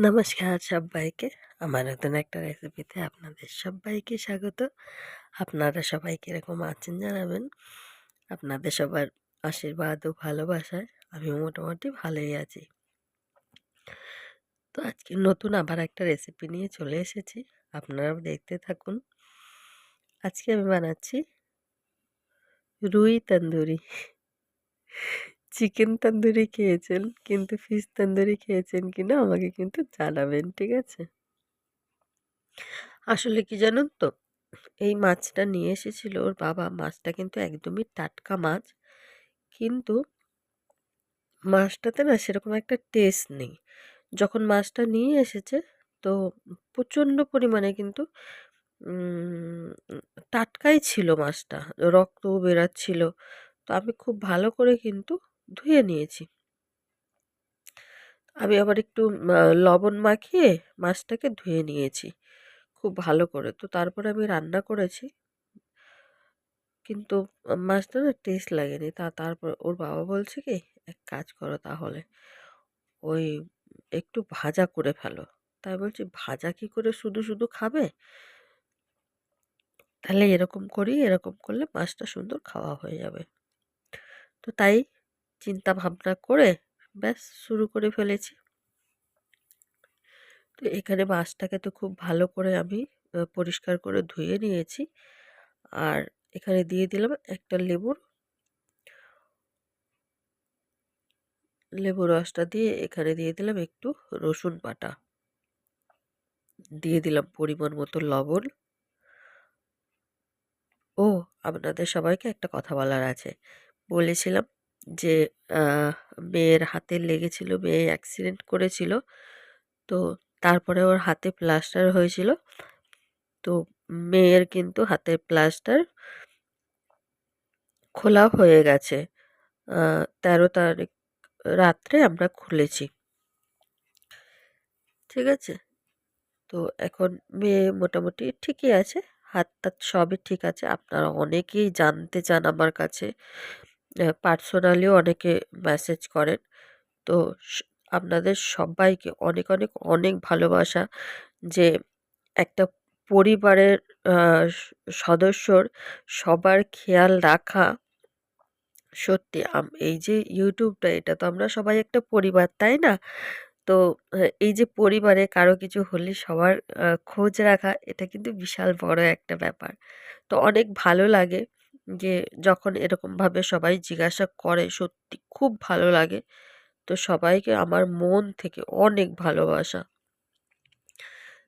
নমস্কার সবাইকে। আমার নতুন একটা রেসিপিতে আপনাদের সবাইকে স্বাগত। আপনারা সবাই কীরকম আছেন জানাবেন? আপনাদের সবার আশীর্বাদ ও ভালোবাসায় আমি মোটামুটি ভালোই আছি। তো আজকে নতুন আবার একটা রেসিপি নিয়ে চলে এসেছি। আপনারাও দেখতে থাকুন। আজকে আমি বানাচ্ছি রুই তন্দুরি। চিকেন তন্দুরি খেয়েছেন, কিন্তু ফিশ তন্দুরি খেয়েছেন কিনা আমাকে কিন্তু জানাবেন, ঠিক আছে? আসলে কি জানুন তো, এই মাছটা নিয়ে এসেছিল ওর বাবা, মাছটা কিন্তু একদমই টাটকা মাছ, কিন্তু মাছটাতে না সেরকম একটা টেস্ট নেই। যখন মাছটা নিয়ে এসেছে, তো প্রচণ্ড পরিমাণে কিন্তু টাটকাই ছিল মাছটা, রক্তও বেরাচ্ছিল। তো আমি খুব ভালো করে কিন্তু ধুয়ে নিয়েছি। আমি আবার একটু লবণ মাখিয়ে মাছটাকে ধুয়ে নিয়েছি, খুব ভালো করে। তো তারপরে আমি রান্না করেছি। কিন্তু মাছটা না টেস্ট লাগেনি। তা তারপর ওর বাবা বলছে কি, এক কাজ করো তাহলে। ওই একটু ভাজা করে ফেলো। তাই বলছি, ভাজা কি করে শুধু শুধু খাবে? তাহলে এরকম করি, এরকম করলে মাছটা সুন্দর খাওয়া হয়ে যাবে। তো তাই চিন্তা ভাবনা করে ব্যাস শুরু করে ফেলেছি। তো এখানে মাছটাকে তো খুব ভালো করে আমি পরিষ্কার করে ধুয়ে নিয়েছি। আর এখানে দিয়ে দিলাম একটা লেবুর লেবু রসটা দিয়ে এখানে দিয়ে দিলাম একটু রসুন বাটা। দিয়ে দিলাম পরিমাণ মতো লবণ। ও, আপনাদের সবাইকে একটা কথা বলার আছে। বলেছিলাম যে মেয়ের হাতে লেগেছিল, মেয়ে অ্যাক্সিডেন্ট করেছিল। তো তারপরে ওর হাতে প্লাস্টার হয়েছিল। তো মেয়ের কিন্তু হাতের প্লাস্টার খোলা হয়ে গেছে। তেরো তারিখ রাত্রে আমরা খুলেছি। ঠিক আছে? তো এখন মেয়ে মোটামুটি ঠিকই আছে হাত টাত সবই ঠিক আছে। আপনারা অনেকেই জানতে চান আমার কাছে। পার্সোনালিও অনেকে মেসেজ করেন। তো আপনাদের সবাইকে অনেক অনেক অনেক ভালোবাসা যে একটা পরিবারের সদস্যর সবার খেয়াল রাখা। সত্যি এই যে ইউটিউবটা এটা তো আমরা সবাই একটা পরিবার, তাই না? তো এই যে পরিবারে কারও কিছু হলে সবার খোঁজ রাখা, এটা কিন্তু বিশাল বড় একটা ব্যাপার। তো অনেক ভালো লাগে। যে যখন এরকমভাবে সবাই জিজ্ঞাসা করে, সত্যি খুব ভালো লাগে। তো সবাইকে আমার মন থেকে অনেক ভালোবাসা।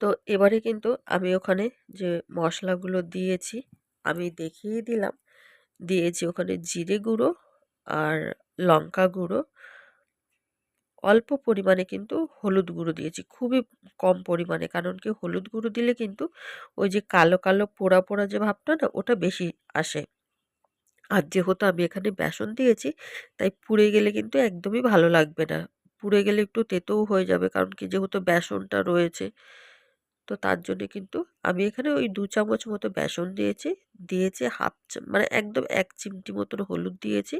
তো এবারে কিন্তু আমি ওখানে যে মশলাগুলো দিয়েছি, আমি দেখিয়ে দিলাম। দিয়েছি ওখানে জিরে গুঁড়ো আর লঙ্কা গুঁড়ো। অল্প পরিমাণে কিন্তু হলুদ গুঁড়ো দিয়েছি, খুবই কম পরিমাণে। কারণ কি হলুদ গুঁড়ো দিলে কিন্তু ওই যে কালো কালো পোড়া পোড়া যে ভাবটা না, ওটা বেশি আসে। আর যেহেতু আমি এখানে বেসন দিয়েছি, তাই পুড়ে গেলে কিন্তু একদমই ভালো লাগবে না। পুড়ে গেলে একটু তেতেও হয়ে যাবে কারণ কি যেহেতু বেসনটা রয়েছে, তো তার জন্যে কিন্তু আমি এখানে ওই দু চামচ মতো বেসন দিয়েছি দিয়েছি হাফ মানে একদম এক চিমটি মতন হলুদ দিয়েছি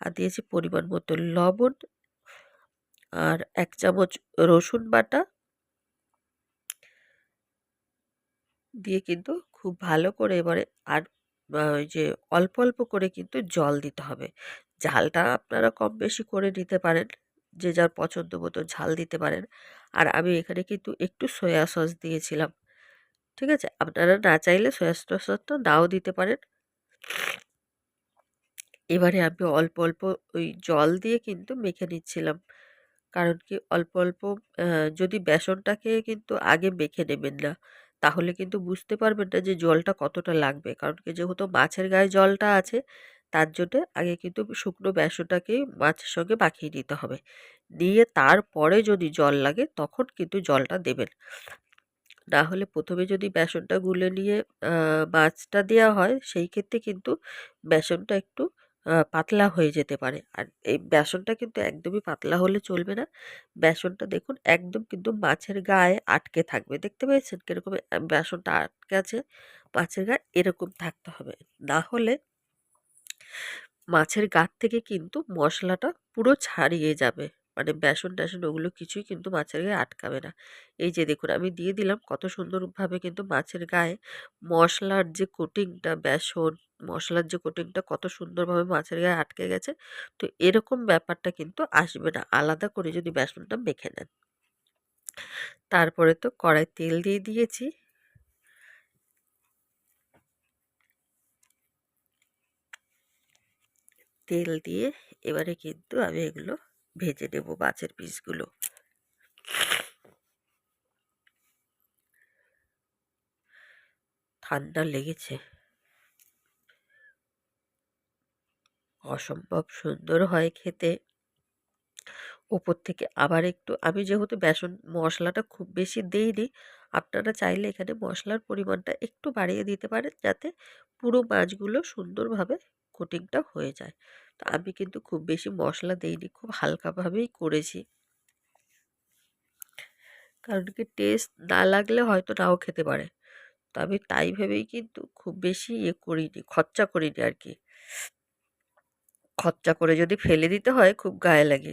আর দিয়েছি পরিমাণ মতো লবণ আর এক চামচ রসুন বাটা। দিয়ে কিন্তু খুব ভালো করে এবারে আর ওই যে অল্প অল্প করে কিন্তু জল দিতে হবে। ঝালটা আপনারা কম বেশি করে নিতে পারেন, যে যার পছন্দ মতো ঝাল দিতে পারেন। আর আমি এখানে কিন্তু একটু সয়া সস দিয়েছিলাম, ঠিক আছে? আপনারা না চাইলে সয়া সসটা নাও দিতে পারেন। এবারে আমি অল্প অল্প ওই জল দিয়ে কিন্তু মেখে নিচ্ছিলাম। কারণ কি অল্প অল্প যদি বেসনটাকে কিন্তু আগে মেখে নেবেন না তাহলে কিন্তু বুঝতে পারবেন না যে জলটা কতটা লাগবে। কারণ কি যেহেতু মাছের গায়ে জলটা আছে, তার জন্যে আগে কিন্তু শুকনো বেসনটাকে মাছের সঙ্গে মাখিয়ে নিতে হবে। নিয়ে তারপরে যদি জল লাগে, তখন কিন্তু জলটা দেবেন। না হলে প্রথমে যদি বেসনটা গুলে নিয়ে মাছটা দেওয়া হয়, সেই ক্ষেত্রে কিন্তু বেসনটা একটু পাতলা হয়ে যেতে পারে। আর এই বেসনটা কিন্তু একদমই পাতলা হলে চলবে না। বেসনটা দেখুন একদম কিন্তু মাছের গায়ে আটকে থাকবে। দেখতে পেয়েছেন কীরকম বেসনটা আটকে আছে? মাছের গায়ে এরকম থাকতে হবে। না হলে মাছের গার থেকে কিন্তু মশলাটা পুরো ছাড়িয়ে যাবে। মানে বেসন টেসন ওগুলো কিছুই কিন্তু মাছের গায়ে আটকাবে না। এই যে দেখুন আমি দিয়ে দিলাম কত সুন্দরভাবে কিন্তু মাছের গায়ে মশলার যে কোটিংটা বেসন মশলার যে কোটিংটা কত সুন্দরভাবে মাছের গায়ে আটকে গেছে, তো এরকম ব্যাপারটা কিন্তু আসবে না। আলাদা করে যদি বেসনটা মেখে নেন। তারপরে তো কড়াই তেল দিয়ে দিয়েছি। তেল দিয়ে এবারে কিন্তু আমি এগুলো ভেজে নেব মাছের পিসগুলো। ঠান্ডা লেগেছে। অসম্ভব সুন্দর হয় খেতে। ওপর থেকে আবার একটু, আমি যেহেতু বেসন মশলাটা খুব বেশি দিইনি, আপনারা চাইলে এখানে মশলার পরিমাণটা একটু বাড়িয়ে দিতে পারেন যাতে পুরো মাছগুলো সুন্দরভাবে কোটিংটা হয়ে যায়। তো আমি কিন্তু খুব বেশি মশলা দিইনি, খুব হালকাভাবেই করেছি। কারণ কি টেস্ট না লাগলে হয়তো নাও খেতে পারে। তো আমি তাই ভেবেই কিন্তু খুব বেশি ইয়ে করিনি, খরচা করিনি আর কি। খরচা করে যদি ফেলে দিতে হয়, খুব গায়ে লাগে।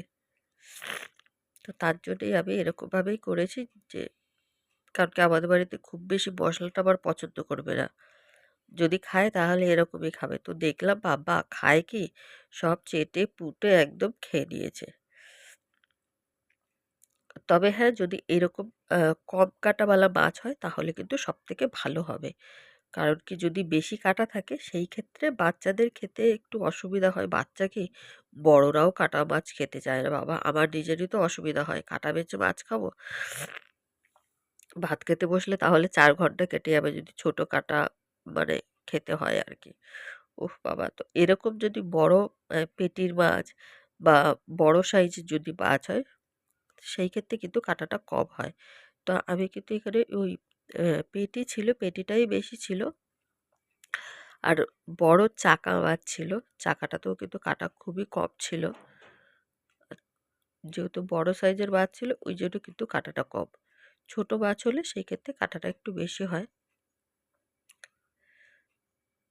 তো তার জন্যই আমি এরকমভাবেই করেছি যে, কারণ কি আমাদের বাড়িতে খুব বেশি মশলাটা আবার পছন্দ করবে না। যদি খায় তাহলে এরকমই খাবে। তো দেখলাম বাবা খায় কি? সব চেটে পুটে একদম খেয়ে নিয়েছে। তবে হ্যাঁ যদি এরকম কম কাটাওয়ালা মাছ হয় তাহলে কিন্তু সব থেকে ভালো হবে। কারণ কি যদি বেশি কাটা থাকে, সেই ক্ষেত্রে বাচ্চাদের খেতে একটু অসুবিধা হয়। বাচ্চা কি বড়রাও কাটা মাছ খেতে চায় না, বাবা। আমার নিজেরই তো অসুবিধা হয়। কাটা বেঁচে মাছ খাব? ভাত খেতে বসলে তাহলে চার ঘণ্টা কেটে যাবে যদি ছোট কাটা মানে খেতে হয় আর কি। উফ বাবা, তো এরকম যদি বড় পেটির মাছ বা বড় সাইজের যদি মাছ হয়, সেই ক্ষেত্রে কিন্তু কাটাটা কম হয়। তো আমি কিন্তু এখানে ওই পেটি ছিল, পেটিটাই বেশি ছিল। আর বড় চাকা মাছ ছিল, চাকাটাতেও কিন্তু কাটা খুবই কম ছিল। যেহেতু বড় সাইজের মাছ ছিল, ওই জন্য কিন্তু কাটাটা কম। ছোট মাছ হলে সেই ক্ষেত্রে কাটাটা একটু বেশি হয়।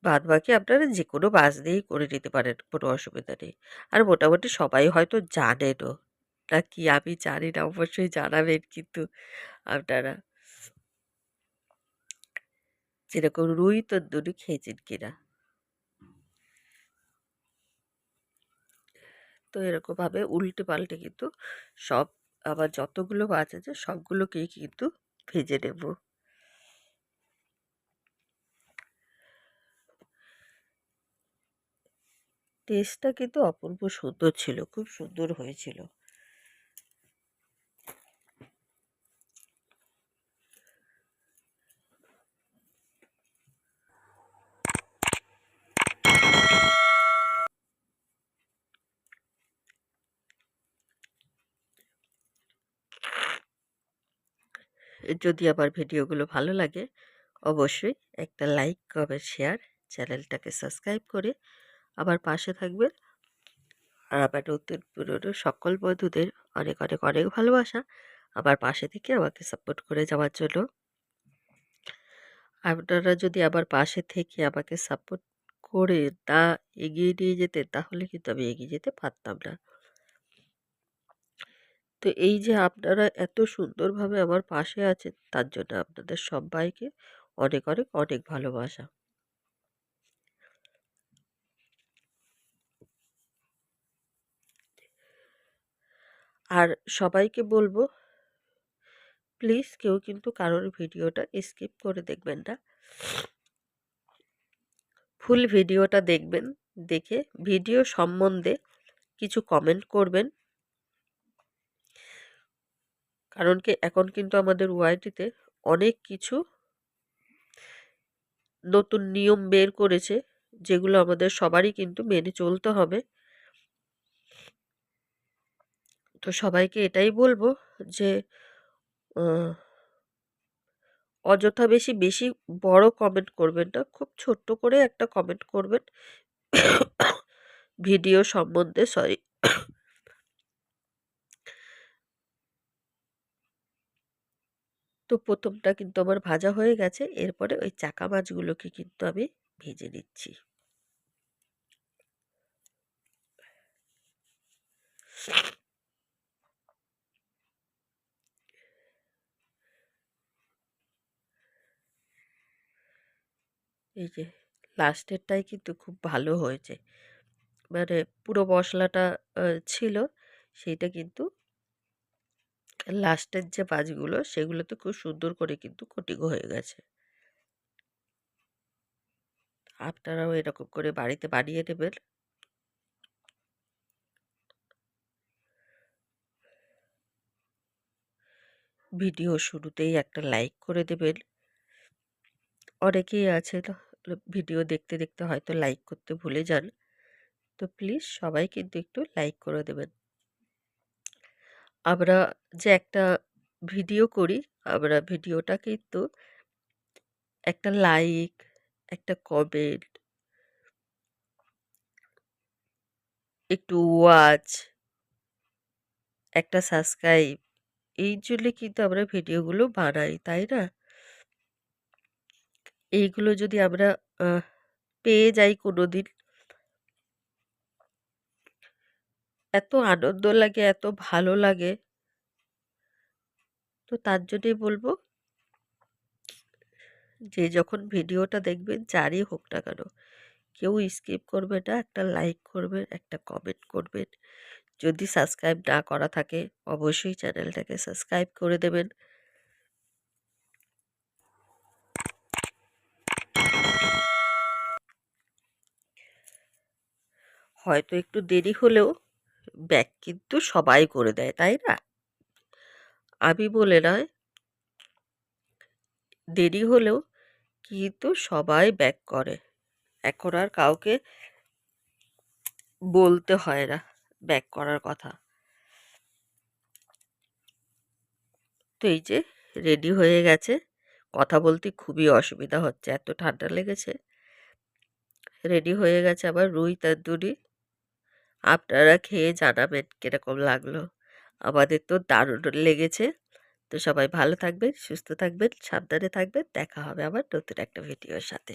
বাদ বাকি আপনারা যে কোনো মাছ দিয়েই করে নিতে পারেন, কোনো অসুবিধা নেই। আর মোটামুটি সবাই হয়তো জানেনও। না কি আমি জানি না, অবশ্যই জানাবেন কিন্তু আপনারা। যেরকম রুই তন্দুরি খেয়েছেন কিনা। তো এরকমভাবে উল্টে পাল্টে কিন্তু সব, আবার যতগুলো মাছ আছে সবগুলোকেই কিন্তু ভেজে নেব। টেস্টটা কিন্তু অপূর্ব সুন্দর ছিল, খুব সুন্দর হয়েছিল। যদি আমার ভিডিওগুলো ভালো লাগে, অবশ্যই একটা লাইক, কমেন্ট, শেয়ার চ্যানেলটাকে সাবস্ক্রাইব করে আমার পাশে থাকবেন। আর আমার নতুন পুরনো সকল বন্ধুদের অনেক অনেক অনেক ভালোবাসা আমার পাশে থেকে আমাকে সাপোর্ট করে যাওয়ার জন্য। আপনারা যদি আমার পাশে থেকে আমাকে সাপোর্ট করে না এগিয়ে নিয়ে যেতেন, তাহলে কিন্তু আমি এগিয়ে যেতে পারতাম না। তো এই যে আপনারা এত সুন্দরভাবে আমার পাশে আছেন, তার জন্য আপনাদের সবাইকে অনেক অনেক অনেক ভালোবাসা। আর সবাইকে বলব, প্লিজ কেউ কিন্তু কারোর ভিডিওটা স্কিপ করে দেখবেন না। ফুল ভিডিওটা দেখবেন, দেখে ভিডিও সম্বন্ধে কিছু কমেন্ট করবেন। কারণ কি এখন কিন্তু আমাদের ওয়াইটিতে অনেক কিছু নতুন নিয়ম বের করেছে, যেগুলো আমাদের সবারই কিন্তু মেনে চলতে হবে। তো সবাইকে এটাই বলব যে অযথা বেশি বেশি বড় কমেন্ট করবেন না, খুব ছোট্ট করে একটা কমেন্ট করবেন। ভিডিও সম্বন্ধে সরি তো প্রথমটা কিন্তু আমার ভাজা হয়ে গেছে। এরপরে ওই চাকা মাছগুলোকে কিন্তু আমি ভেজে নিচ্ছি। এই যে লাস্টেরটাই কিন্তু খুব ভালো হয়েছে। মানে পুরো মশলাটা ছিল, সেইটা কিন্তু লাস্টের যে মাছগুলো সেগুলোতে খুব সুন্দর করে কিন্তু কোটিং হয়ে গেছে। আপনারাও এরকম করে বাড়িতে বানিয়ে নেবেন। ভিডিও শুরুতেই একটা লাইক করে দেবেন। অনেকেই আছে ভিডিও দেখতে দেখতে হয়তো লাইক করতে ভুলে যান। তো প্লিজ সবাই কিন্তু একটু লাইক করে দেবেন। আমরা যে একটা ভিডিও করি, আমরা ভিডিওটা কিন্তু একটা লাইক, একটা কমেন্ট, একটু ওয়াচ, একটা সাবস্ক্রাইব, এই জন্য কিন্তু আমরা ভিডিওগুলো বানাই, তাই না? এইগুলো যদি আমরা পেয়ে যাই কোনো দিন এত আনন্দ লাগে, এত ভালো লাগে। তো তার জন্যই বলব যে, যখন ভিডিওটা দেখবেন, যারই হোক না কেন, কেউ স্কিপ করবে না, একটা লাইক করবেন, একটা কমেন্ট করবেন। যদি সাবস্ক্রাইব না করা থাকে, অবশ্যই চ্যানেলটাকে সাবস্ক্রাইব করে দেবেন। হয়তো একটু দেরি হলেও ব্যাক কিন্তু সবাই করে দেয়, তাই না? আমি বলে নয়, দেরি হলেও কিন্তু সবাই ব্যাক করে। এখন আর কাউকে বলতে হয় না ব্যাক করার কথা। তো এই যে, রেডি হয়ে গেছে। কথা বলতে খুবই অসুবিধা হচ্ছে, এত ঠান্ডা লেগেছে। রেডি হয়ে গেছে আবার রুই তন্দুরি আপনারা খেয়ে জানাবেন কীরকম লাগল। আমাদের তো দারুণ লেগেছে। তো সবাই ভালো থাকবেন, সুস্থ থাকবেন, সাবধানে থাকবেন। দেখা হবে আবার নতুন একটা ভিডিওর সাথে।